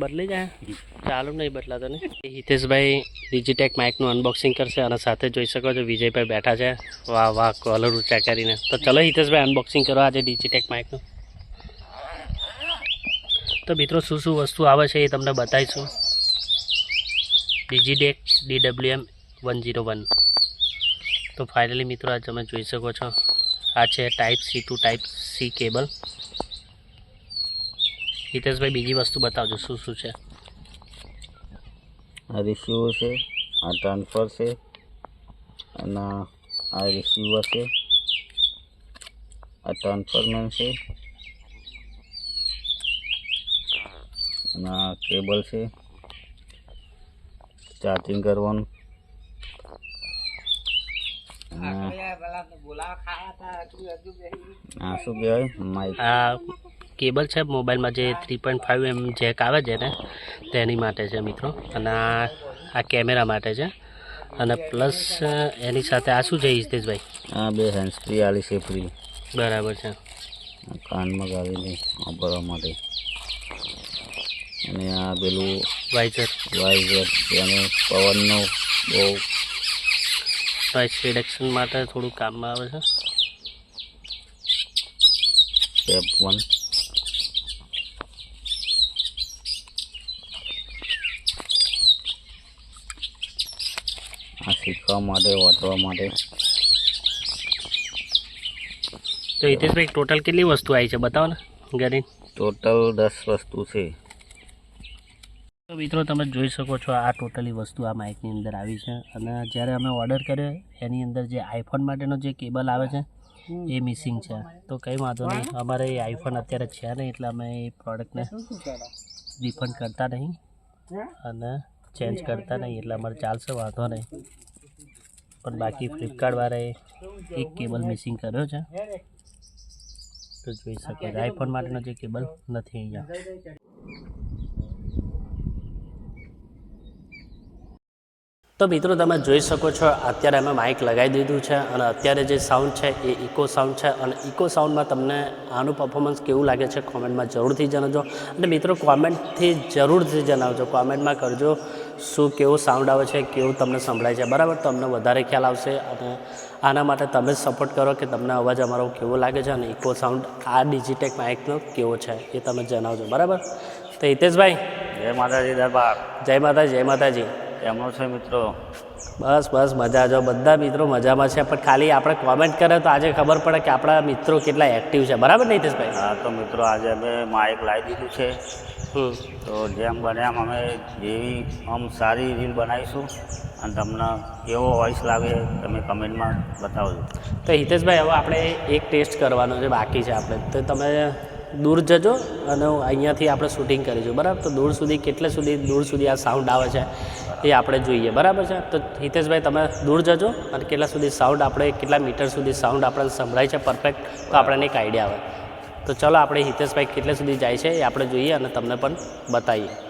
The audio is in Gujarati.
બદલી જાય. ચાલુ નહીં બદલાતો ને. હિતેશભાઈ ડિજીટેક માઇકનું અનબોક્સિંગ કરશે અને સાથે જોઈ શકો છો વિજયભાઈ બેઠા છે. વાહ વાહ કોલર ઊંચા કરીને. તો ચલો હિતેશભાઈ અનબોક્સિંગ કરો આજે ડિજીટેક માઇકનું તો મિત્રો શું શું વસ્તુ આવે છે એ તમને બતાવીશું. Digitek DWM one zero one તો ફાઇનલી મિત્રો આ તમે જોઈ શકો છો. આ છે type C to type C cable Hiteshbhai બીજી વસ્તુ બતાવજો શું શું છે? આ રિસીવર છે આ ટ્રાન્સફર છે અને આ રિસીવર છે આ ટ્રાન્સફરમેન છે અને આ કેબલ છે ચાર્જિંગ કરવાનું. હા આ શું કહેવાય? માઇક. આ કેબલ છે મોબાઈલમાં જે three point five M jack આવે છે ને તેની માટે છે મિત્રો. અને આ આ કેમેરા માટે છે. અને પ્લસ એની સાથે આ શું છે હિતેશભાઈ? આ બે હેન્ડ ફ્રી આલી છે ફ્રી બરાબર છે. કાનમાં ગાવીને વાપરવા માટે. અને આ પેલું વાઇઝર. વાઇઝર અને પવનનો બહુ પ્રાઇસ રિડક્શન માટે થોડું કામમાં આવે છે. સ્ટેપ વન આ શીખવા માટે વાંચવા માટે. તો હિતેશભાઈ ટોટલ કેટલી વસ્તુ આવી છે? બતાવો ને ઘરે ટોટલ દસ વસ્તુ છે. તો મિત્રો તમે જોઈ શકો છો આ ટોટલી વસ્તુ આ માઇકની અંદર આવી છે. અને જ્યારે અમે ઓર્ડર કર્યો એની અંદર જે આઈફોન માટેનો જે કેબલ આવે છે એ મિસિંગ છે. તો કંઈ વાંધો નહીં અમારે એ આઈફોન અત્યારે છે નહીં એટલે અમે એ પ્રોડક્ટને રિફંડ કરતા નહીં. અને ચેન્જ કરતા નહીં એટલે અમારે ચાલશે વાંધો નહીં. પણ બાકી ફ્લિપકાર્ટવાળાએ એક કેબલ મિસિંગ કર્યો છે. તો જોઈ શકો આઈફોન માટેનો જે કેબલ નથી અહીંયા. તો મિત્રો તમે જોઈ શકો છો અત્યારે અમે માઇક લગાવી દીધું છે અને અત્યારે જે સાઉન્ડ છે એ ઇકો સાઉન્ડ છે અને ઇકો સાઉન્ડમાં તમને આનું પરફોર્મન્સ કેવું લાગે છે કોમેન્ટમાં જરૂરથી જણાવજો. અને મિત્રો કોમેન્ટથી જરૂરથી જણાવજો કોમેન્ટમાં કરજો શું કેવું સાઉન્ડ આવે છે કેવું તમને સંભળાય છે. બરાબર? તમને વધારે ખ્યાલ આવશે અને આના માટે તમે જ સપોર્ટ કરો કે તમને અવાજ અમારો કેવો લાગે છે અને ઇકો સાઉન્ડ આ ડિજિટેક માઇકનો કેવો છે એ તમે જણાવજો. બરાબર? તો હિતેશભાઈ? જય માતાજી દરબાર. જય માતાજી જય માતાજી. એમનો છે મિત્રો? બસ બસ મજા જો બધા મિત્રો મજામાં છે પણ ખાલી આપણે કોમેન્ટ કરે તો આજે ખબર પડે કે આપણા મિત્રો કેટલા એક્ટિવ છે. બરાબર ને હિતેશભાઈ? હા તો મિત્રો આજે અમે માઇક લાવી દીધું છે. તો જેમ બને એમ અમે જેવી આમ સારી રીલ બનાવીશું. અને તમને કેવો વોઇસ લાગે તમે કમેન્ટમાં બતાવજો. તો હિતેશભાઈ હવે આપણે એક ટેસ્ટ કરવાનો છે બાકી છે આપણે. તો તમે દૂર જજો અને અહીંયાથી આપણે શૂટિંગ કરીશું, બરાબર? તો દૂર સુધી, કેટલે સુધી દૂર સુધી આ સાઉન્ડ આવે છે એ આપણે જોઈએ, બરાબર છે? તો હિતેશભાઈ, તમે દૂર જજો અને કેટલા સુધી સાઉન્ડ આપણે, કેટલા મીટર સુધી સાઉન્ડ આપણને સંભળાય છે પરફેક્ટ તો આપણને એક આઈડિયા આવે. તો ચલો, આપણે હિતેશભાઈ, કેટલે સુધી જાય છે એ આપણે જોઈએ અને તમને પણ બતાવીએ.